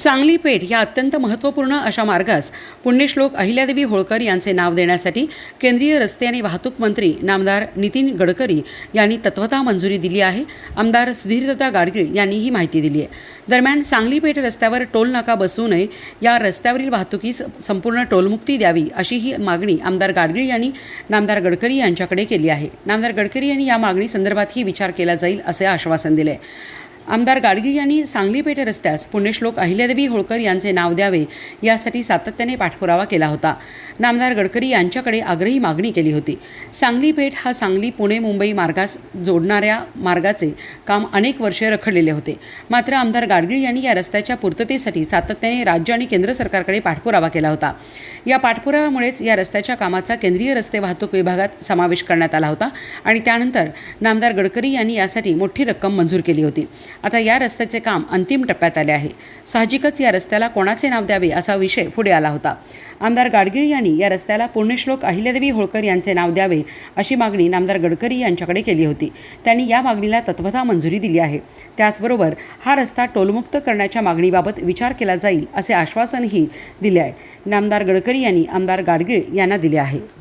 सांगली पेठ या अत्यंत महत्त्वपूर्ण अशा मार्गास पुण्यश्लोक अहिल्यादेवी होळकर यांचे नाव देण्यासाठी केंद्रीय रस्ते आणि वाहतूक मंत्री नामदार नितीन गडकरी यांनी तत्वता मंजुरी दिली आहे. आमदार सुधीरदत्ता गाडगीळ यांनी ही माहिती दिली आहे. दरम्यान सांगली पेठ रस्त्यावर टोल नाका बसू नये या रस्त्यावरील वाहतुकीस संपूर्ण टोलमुक्ती द्यावी अशी ही मागणी आमदार गाडगीळ यांनी नामदार गडकरी यांच्याकडे केली आहे. नामदार गडकरी यांनी या मागणी संदर्भातही विचार केला जाईल असे आश्वासन दिले आमदार गाडगी यांनी सांगली पेठ रस्त्यास पुण्यश्लोक अहिल्यादेवी होळकर यांचे नाव द्यावे यासाठी सातत्याने पाठपुरावा केला होता. नामदार गडकरी यांच्याकडे आग्रही मागणी केली होती. सांगली पेठ हा सांगली पुणे मुंबई मार्गास जोडणाऱ्या मार्गाचे काम अनेक वर्षे रखडलेले होते. मात्र आमदार गाडगीळ यांनी या रस्त्याच्या पूर्ततेसाठी सातत्याने राज्य आणि केंद्र सरकारकडे पाठपुरावा केला होता. या पाठपुराव्यामुळेच या रस्त्याच्या कामाचा केंद्रीय रस्ते वाहतूक विभागात समावेश करण्यात आला होता आणि त्यानंतर नामदार गडकरी यांनी यासाठी मोठी रक्कम मंजूर केली होती. आता या रस्त्याचे काम अंतिम टप्प्यात आले आहे. साहजिकच या रस्त्याला कोणाचे नाव द्यावे असा विषय पुढे आला होता. आमदार गाडगीळ यांनी या रस्त्याला पुण्यश्लोक अहिल्यादेवी होळकर यांचे नाव द्यावे अशी मागणी नामदार गडकरी यांच्याकडे केली होती. त्यांनी या मागणीला तत्वता मंजुरी दिली आहे. त्याचबरोबर हा रस्ता टोलमुक्त करण्याच्या मागणीबाबत विचार केला जाईल असे आश्वासनही दिले आहे. नामदार गडकरी यांनी आमदार गाडगीळ यांना दिले आहे.